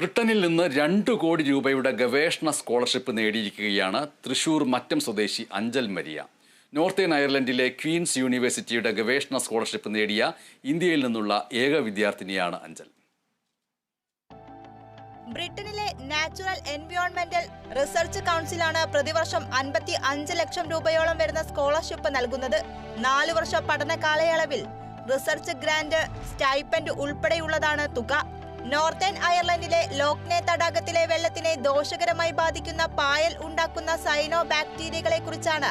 ബ്രിട്ടനിൽ നിന്ന് രണ്ട് കോടി രൂപയുടെ ഗവേഷണ സ്കോളർഷിപ്പ് നേടിയിരിക്കുകയാണ് തൃശൂർ മറ്റം സ്വദേശി അഞ്ചൽ മരിയ. നോർത്തേൺ അയർലൻഡിലെ ക്വീൻസ് യൂണിവേഴ്സിറ്റിയുടെ ഗവേഷണ സ്കോളർഷിപ്പ് നേടിയ ഇന്ത്യയിൽ നിന്നുള്ള ഏക വിദ്യാർത്ഥിനിയാണ് അഞ്ചൽ. ബ്രിട്ടനിലെ നാച്ചുറൽ എൻവയോൺമെന്റൽ റിസർച്ച് കൗൺസിലാണ് പ്രതിവർഷം അൻപത്തി അഞ്ച് ലക്ഷം രൂപയോളം വരുന്ന സ്കോളർഷിപ്പ് നൽകുന്നത്. നാലു വർഷ പഠന കാലയളവിൽ റിസർച്ച് ഗ്രാന്റ് സ്റ്റൈപ്പൻഡ് ഉൾപ്പെടെയുള്ളതാണ് തുക. നോർത്തേൺ അയർലൻഡിലെ ലോക്നെ തടാകത്തിലെ വെള്ളത്തിനെ ദോഷകരമായി ബാധിക്കുന്ന പായൽ ഉണ്ടാക്കുന്ന സൈനോ ബാക്ടീരിയകളെ കുറിച്ചാണ്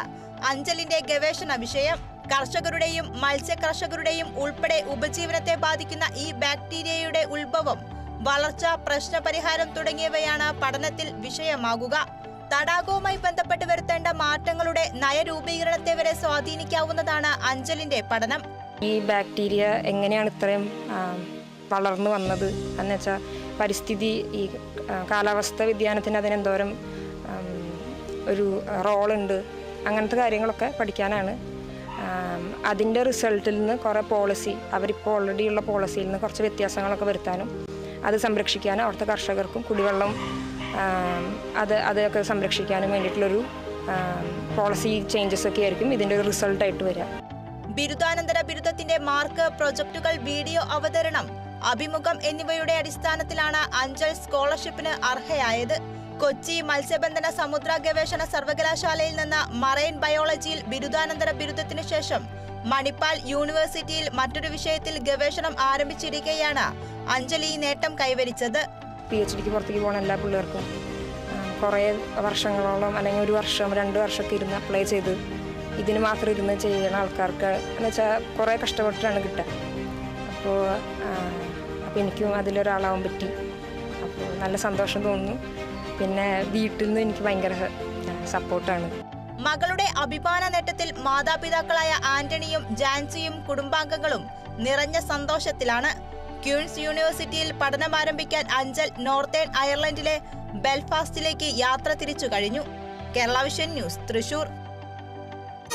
അഞ്ചലിന്റെ ഗവേഷണ വിഷയം. കർഷകരുടെയും മത്സ്യ കർഷകരുടെയും ഉൾപ്പെടെ ഉപജീവനത്തെ ബാധിക്കുന്ന ഈ ബാക്ടീരിയയുടെ ഉത്ഭവം വളർച്ച പ്രശ്നപരിഹാരം തുടങ്ങിയവയാണ് പഠനത്തിൽ വിഷയമാകുക. തടാകവുമായി ബന്ധപ്പെട്ട് വരുത്തേണ്ട മാറ്റങ്ങളുടെ നയരൂപീകരണത്തെ വരെ സ്വാധീനിക്കാവുന്നതാണ് അഞ്ചലിന്റെ പഠനം. ഈ ബാക്ടീരിയ എങ്ങനെയാണ് ഇത്രയും വളർന്നു വന്നത്. എന്ന് വെച്ചാൽ പരിസ്ഥിതി ഈ കാലാവസ്ഥ വ്യതിയാനത്തിന് അതിനെന്തോരം ഒരു റോളുണ്ട്. അങ്ങനത്തെ കാര്യങ്ങളൊക്കെ പഠിക്കാനാണ്. അതിന്റെ റിസൾട്ടിൽ നിന്ന് കുറേ പോളിസി അവരിപ്പോൾ ഓൾറെഡി ഉള്ള പോളിസിയിൽ നിന്ന് കുറച്ച് വ്യത്യാസങ്ങളൊക്കെ വരുത്താനും അത് സംരക്ഷിക്കാനും അവിടുത്തെ കർഷകർക്കും കുടിവെള്ളം അത് അതൊക്കെ സംരക്ഷിക്കാനും വേണ്ടിയിട്ടുള്ളൊരു പോളിസി ചേഞ്ചസ് ഒക്കെ ആയിരിക്കും ഇതിന്റെ ഒരു റിസൾട്ടായിട്ട് വരിക. ബിരുദാനന്തര ബിരുദത്തിന്റെ മാർക്ക് പ്രൊജക്ടുകൾ വീഡിയോ അവതരണം അഭിമുഖം എന്നിവയുടെ അടിസ്ഥാനത്തിലാണ് അഞ്ചൽ സ്കോളർഷിപ്പിന് അർഹയായത്. കൊച്ചി മത്സ്യബന്ധന സമുദ്ര ഗവേഷണ സർവകലാശാലയിൽ നിന്ന് മറൈൻ ബയോളജിയിൽ ബിരുദാനന്തര ബിരുദത്തിനു ശേഷം മണിപ്പാൽ യൂണിവേഴ്സിറ്റിയിൽ മറ്റൊരു വിഷയത്തിൽ ഗവേഷണം ആരംഭിച്ചിരിക്കെയാണ് അഞ്ജലി നേട്ടം കൈവരിച്ചത്. പി എച്ച് ഡിക്ക് പുറത്തേക്ക് പോകുന്ന എല്ലാ പിള്ളേർക്കും കുറേ വർഷങ്ങളോളം അല്ലെങ്കിൽ ഒരു വർഷം രണ്ട് വർഷമൊക്കെ ഇരുന്ന് അപ്ലൈ ചെയ്ത് ഇതിന് മാത്രം ഇരുന്ന് ചെയ്യുന്ന ആൾക്കാർക്ക് എന്ന് വെച്ചാൽ കുറേ കഷ്ടപ്പെട്ടിട്ടാണ് കിട്ടുക. അപ്പോൾ അപ്പോൾ എനിക്കും അതിലൊരാളാവാൻ പറ്റി. അപ്പോൾ നല്ല സന്തോഷം തോന്നുന്നു. പിന്നെ വീട്ടിൽ നിന്ന് എനിക്ക് ഭയങ്കര സപ്പോർട്ടാണ്. മകളുടെ അഭിമാന നേട്ടത്തിൽ മാതാപിതാക്കളായ ആന്റണിയും ജാൻസിയും കുടുംബാംഗങ്ങളും നിറഞ്ഞ സന്തോഷത്തിലാണ്. ക്യൂൻസ് യൂണിവേഴ്സിറ്റിയിൽ പഠനം ആരംഭിക്കാൻ അഞ്ചൽ നോർത്തേൺ അയർലൻഡിലെ ബെൽഫാസ്റ്റിലേക്ക് യാത്ര തിരിച്ചു കഴിഞ്ഞു. Kerala vision news Thrissur.